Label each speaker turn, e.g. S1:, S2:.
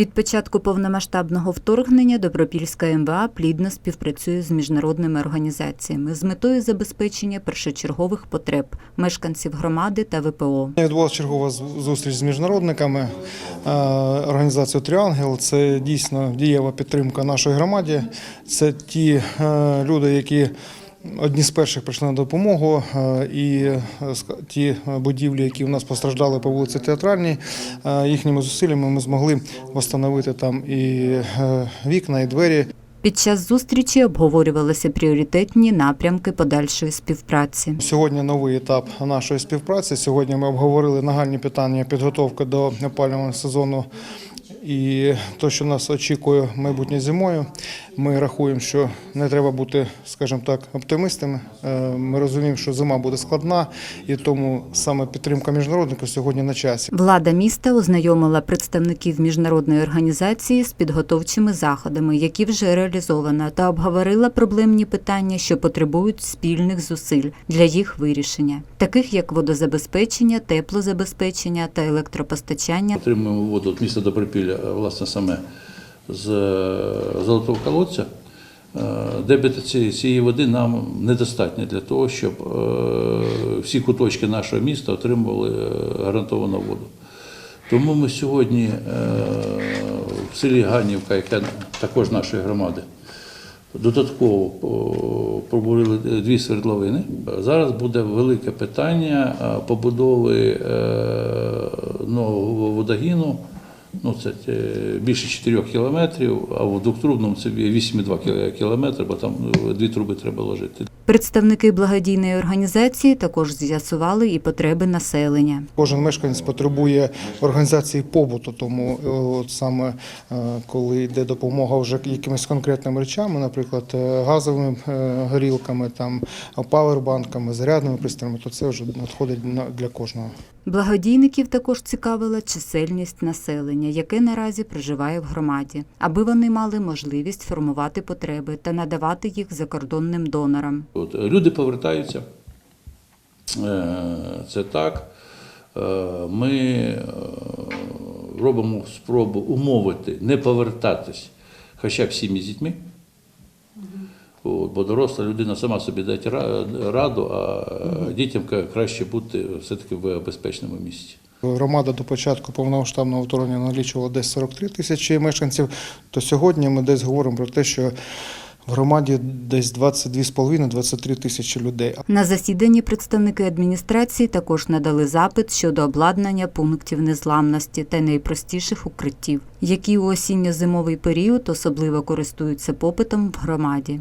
S1: Від початку повномасштабного вторгнення Добропільська МВА плідно співпрацює з міжнародними організаціями з метою забезпечення першочергових потреб мешканців громади та ВПО.
S2: Відбулася чергова зустріч з міжнародниками е, організацією Тріангел. Це дійсно дієва підтримка нашої громаді. Це ті е, люди, які одні з перших прийшли на допомогу. е, І е, ті будівлі, які у нас постраждали по вулиці Театральній, е, їхніми зусиллями ми змогли встановити там і е, вікна, і двері.
S1: Під час зустрічі обговорювалися пріоритетні напрямки подальшої співпраці.
S2: Сьогодні новий етап нашої співпраці. Сьогодні ми обговорили нагальні питання підготовки до опалювального сезону і те, що нас очікує майбутнє зимою. Ми рахуємо, що не треба бути, скажімо так, оптимистами. Е, Ми розуміємо, що зима буде складна, і тому саме підтримка міжнародників сьогодні на часі.
S1: Влада міста ознайомила представників міжнародної організації з підготовчими заходами, які вже реалізовано, та обговорила проблемні питання, що потребують спільних зусиль для їх вирішення, таких як водозабезпечення, теплозабезпечення та електропостачання.
S3: Отримуємо воду від міста Добропілля, е, власне, саме з е, золотого колодця. Е, Дебіт цієї, води нам недостатньо для того, щоб всі куточки нашого міста отримували гарантовану воду. Тому ми сьогодні в селі Ганівка, яке також нашої громади, Додатково пробурили дві свердловини. Зараз буде велике питання побудови нового водогіну. Ну, це більше 4 кілометрів, а в двохтрубному це 8,2 кілометри, бо там е, дві труби треба ложити.
S1: Представники благодійної організації також з'ясували і потреби населення.
S2: Кожен мешканець потребує організації побуту, тому е, от саме е, коли йде допомога вже якимись конкретними речами, наприклад, е, газовими горілками, там павербанками, зарядними пристроями, то це вже надходить на- для кожного.
S1: Благодійників також цікавила чисельність населення, яке наразі проживає в громаді, аби вони мали можливість формувати потреби та надавати їх закордонним донорам.
S3: От, люди повертаються. Е, Це так. Е, Ми е, робимо спробу умовити не повертатись хоча б сім'ї з дітьми. От, бо доросла людина сама собі дає раду, а дітям краще бути все-таки в безпечному місці.
S2: Громада до початку повномасштабного вторгнення налічувала десь 43 тисячі мешканців. То сьогодні ми десь говоримо про те, що громаді десь 22,5-23 тисячі людей.
S1: На засіданні представники адміністрації також надали запит щодо обладнання пунктів незламності та найпростіших укриттів, які у осінньо-зимовий період особливо користуються попитом в громаді.